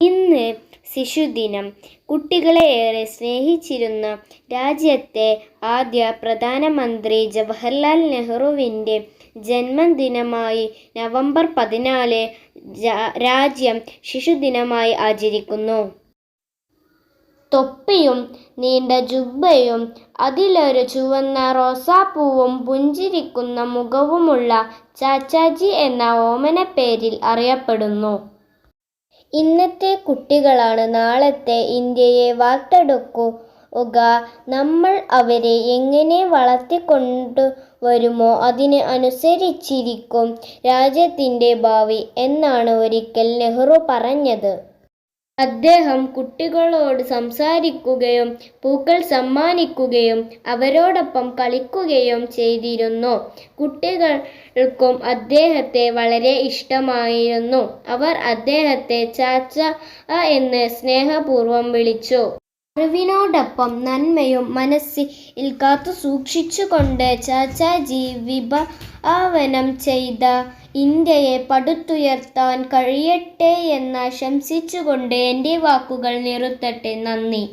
ഇന്ന് ശിശുദിനം. കുട്ടികളെ ഏറെ സ്നേഹിച്ചിരുന്ന രാജ്യത്തെ ആദ്യ പ്രധാനമന്ത്രി ജവഹർലാൽ നെഹ്റുവിന്റെ ജന്മദിനമായി നവംബർ പതിനാല് രാജ്യം ശിശുദിനമായി ആചരിക്കുന്നു. തൊപ്പിയും നീണ്ട ജുബ്ബയും അതിലൊരു ചുവന്ന റോസാപ്പൂവും പുഞ്ചിരിക്കുന്ന മുഖവുമുള്ള ചാച്ചാജി എന്ന ഓമനപ്പേരിൽ അറിയപ്പെടുന്നു. ഇന്നത്തെ കുട്ടികളാണ് നാളത്തെ ഇന്ത്യയെ വാർത്തെടുക്കുക നമ്മൾ അവരെ എങ്ങനെ വളർത്തിക്കൊണ്ടുവരുമോ അതിന് അനുസരിച്ചിരിക്കും രാജ്യത്തിന്റെ ഭാവി എന്നാണ് ഒരിക്കൽ നെഹ്റു പറഞ്ഞത്. അദ്ദേഹം കുട്ടികളോട് സംസാരിക്കുകയും പൂക്കൾ സമ്മാനിക്കുകയും അവരോടൊപ്പം കളിക്കുകയും ചെയ്തിരുന്നു. കുട്ടികൾക്കും അദ്ദേഹത്തെ വളരെ ഇഷ്ടമായിരുന്നു. അവർ അദ്ദേഹത്തെ ചാച്ച എന്ന് സ്നേഹപൂർവം വിളിച്ചു. അറിവിനോടൊപ്പം നന്മയും മനസ്സിൽ കാത്തു സൂക്ഷിച്ചുകൊണ്ട് ചാച്ചാജി വിഭാവനം ചെയ്ത ഇന്ത്യയെ പടുത്തുയർത്താൻ കഴിയട്ടെ ആശംസിച്ചുകൊണ്ട് എന്റെ വാക്കുകൾ നിർത്തട്ടെ നന്ദി.